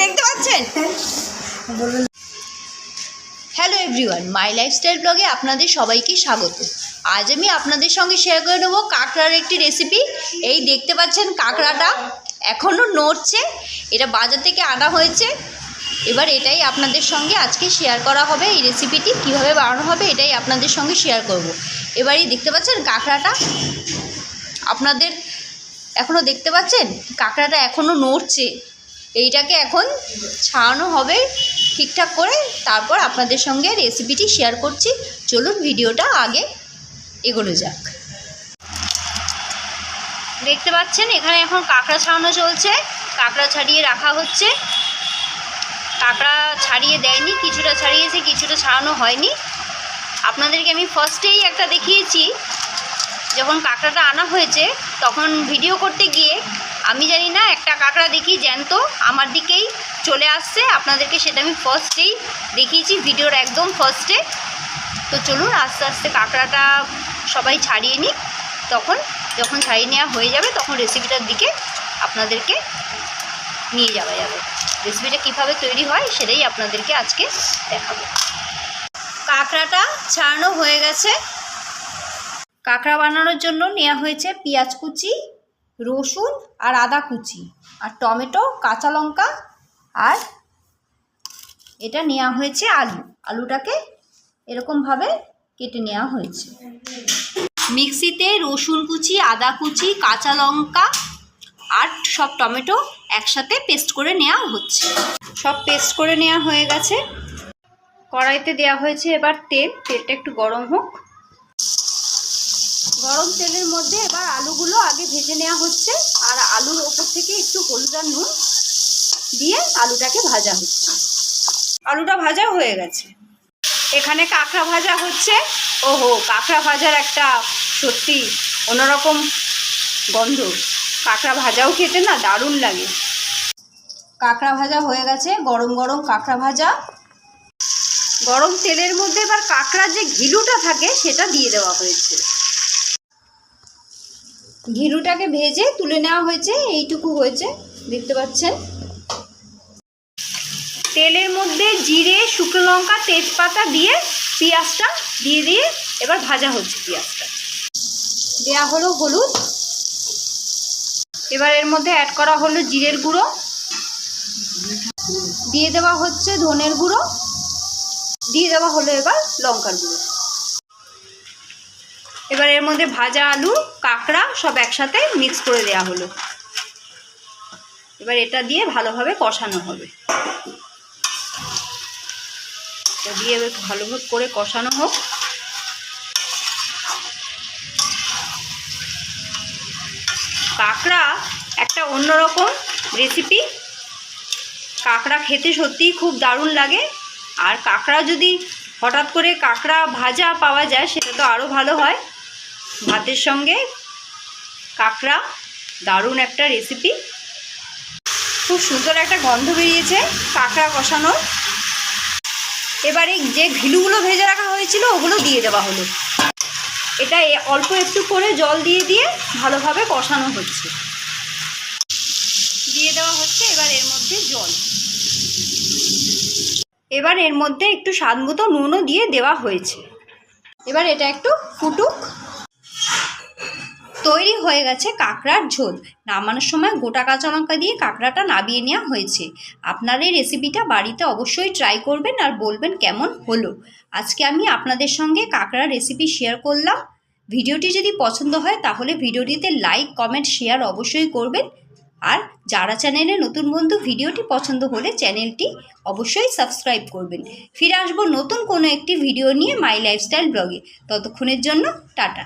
দেখতে পাচ্ছেন? Hello everyone মাই lifestyle ব্লগে আপনাদের সবাইকে স্বাগত। আজ আমি আপনাদের সঙ্গে শেয়ার করে নেব কাঁকড়ার একটি রেসিপি এই দেখতে পাচ্ছেন কাঁকড়াটা এখনও নড়ছে, এটা বাজার থেকে আনা হয়েছে। এবার এটাই আপনাদের সঙ্গে আজকে শেয়ার করা হবে, এই রেসিপিটি কীভাবে বানানো হবে এটাই আপনাদের সঙ্গে শেয়ার করব। এবারই দেখতে পাচ্ছেন কাঁকড়াটা, আপনাদের এখনও দেখতে পাচ্ছেন? কাঁকড়াটা এখনও নড়ছে। এইটাকে এখন ছাড়ানো হবে ঠিকঠাক করে। তারপর আপনাদের সঙ্গে রেসিপিটি শেয়ার করছি। চলুন ভিডিওটা আগে এগোনো যাক। দেখতে পাচ্ছেন, এখানে এখন কাঁকড়া ছাড়ানো চলছে। কাঁকড়া ছাড়িয়ে রাখা হচ্ছে। কাঁকড়া ছাড়িয়ে দেয়নি, কিছুটা ছাড়িয়েছে, কিছুটা ছাড়ানো হয়নি। আপনাদেরকে আমি ফার্স্টেই একটা দেখিয়েছি। যখন কাঁকড়াটা আনা হয়েছে, তখন ভিডিও করতে গিয়ে আমি জানি না, একটা কাঁকড়া দেখি জ্যান্ত, আমার দিকেই চলে আসছে, আপনাদেরকে সেটা আমি ফার্স্টেই দেখিয়েছি, ভিডিওর একদম ফার্স্টে তো চলুন, আস্তে আস্তে কাঁকড়াটা সবাই ছাড়িয়ে নিই তখন যখন ছাড়িয়ে নেওয়া হয়ে যাবে, তখন রেসিপিটার দিকে আপনাদেরকে নিয়ে যাওয়া যাবে। রেসিপিটা কীভাবে তৈরি হয়, সেটাই আপনাদেরকে আজকে দেখাবো। কাঁকড়াটা ছাড়ানো হয়ে গেছে। কাঁকড়া বানানোর জন্য নেওয়া হয়েছে পেঁয়াজ কুচি রসুন আর আদা কুচি আর টমেটো, কাঁচা লঙ্কা আর এটা নেওয়া হয়েছে আলু। আলুটাকে এরকমভাবে কেটে নেওয়া হয়েছে। মিক্সিতে রসুন কুচি, আদা কুচি, কাঁচা লঙ্কা আর সব টমেটো একসাথে পেস্ট করে নেওয়া হচ্ছে। সব পেস্ট করে নেওয়া হয়ে গেছে। কড়াইতে দেওয়া হয়েছে এবার তেল। তেলটা একটু গরম হোক। গরম তেলের মধ্যে এবার আলুগুলো আগে ভেজে নেওয়া হচ্ছে আর আলুর ওপর থেকে একটু হলুদ আর নুন দিয়ে আলুটাকে ভাজা হচ্ছে। আলুটা ভাজা হয়ে গেছে। এখানে কাঁকড়া ভাজা হচ্ছে। ওহো, কাঁকড়া ভাজার একটা সত্যি অন্যরকম গন্ধ। কাঁকড়া ভাজাও খেতে না দারুণ লাগে। কাঁকড়া ভাজা হয়ে গেছে, গরম গরম কাঁকড়া ভাজা। গরম তেলের মধ্যে এবার কাঁকড়ার যে ঘিলুটা থাকে, সেটা দিয়ে দেওয়া হয়েছে। ঘিলুটাকে ভেজে তুলে নেওয়া হয়েছে, এইটুকু হয়েছে, দেখতে পাচ্ছেন। তেলের মধ্যে জিরে, শুকনো লঙ্কা, তেজপাতা দিয়ে পেঁয়াজটা দিয়ে দিয়ে এবার ভাজা হচ্ছে পেঁয়াজটা। দেয়া হলো হলুদ। এবার এর মধ্যে অ্যাড করা হলো জিরের গুঁড়ো। দিয়ে দেওয়া হচ্ছে ধনের গুঁড়ো। দিয়ে দেওয়া হলো এবার লঙ্কার গুঁড়ো। এবার এর মধ্যে ভাজা আলু, কাঁকড়া সব একসাথে মিক্স করে দেওয়া হলো। এবার এটা দিয়ে ভালোভাবে কষানো হবে। এটা দিয়ে এবার ভালোভাবে করে কষানো হোক। কাঁকড়া একটা অন্যরকম রেসিপি কাঁকড়া খেতে সত্যিই খুব দারুণ লাগে। আর কাঁকড়া যদি হঠাৎ করে কাঁকড়া ভাজা পাওয়া যায়, সেটা তো আরও ভালো হয়। ভাতের সঙ্গে কাঁকড়া, দারুণ একটা রেসিপি খুব সুন্দর একটা গন্ধ বেরিয়েছে কাঁকড়া কষানোর। এবারে যে ঘিলুগুলো ভেজে রাখা হয়েছিল, ওগুলো দিয়ে দেওয়া হলো। এটা অল্প একটু করে জল দিয়ে দিয়ে ভালোভাবে কষানো হচ্ছে। দিয়ে দেওয়া হচ্ছে এবার এর মধ্যে জল। এবার এর মধ্যে একটু স্বাদ মতো নুনও দিয়ে দেওয়া হয়েছে। এবার এটা একটু ফুটুক। তৈরি হয়ে গেছে কাঁকড়ার ঝোল। নামানোর সময় গোটা কাঁচা লঙ্কা দিয়ে কাঁকড়াটা নাবিয়ে নেওয়া হয়েছে। আপনার এই রেসিপিটা বাড়িতে অবশ্যই ট্রাই করবেন আর বলবেন কেমন হলো। আজকে আমি আপনাদের সঙ্গে কাঁকড়ার রেসিপি শেয়ার করলাম। ভিডিওটি যদি পছন্দ হয় তাহলে ভিডিওটিতে লাইক কমেন্ট শেয়ার অবশ্যই করবেন। আর যারা চ্যানেলে নতুন বন্ধু ভিডিওটি পছন্দ হলে চ্যানেলটি অবশ্যই সাবস্ক্রাইব করবেন। ফিরে আসব নতুন কোনো একটি ভিডিও নিয়ে মাই লাইফস্টাইল ব্লগে ততক্ষণের জন্য টাটা।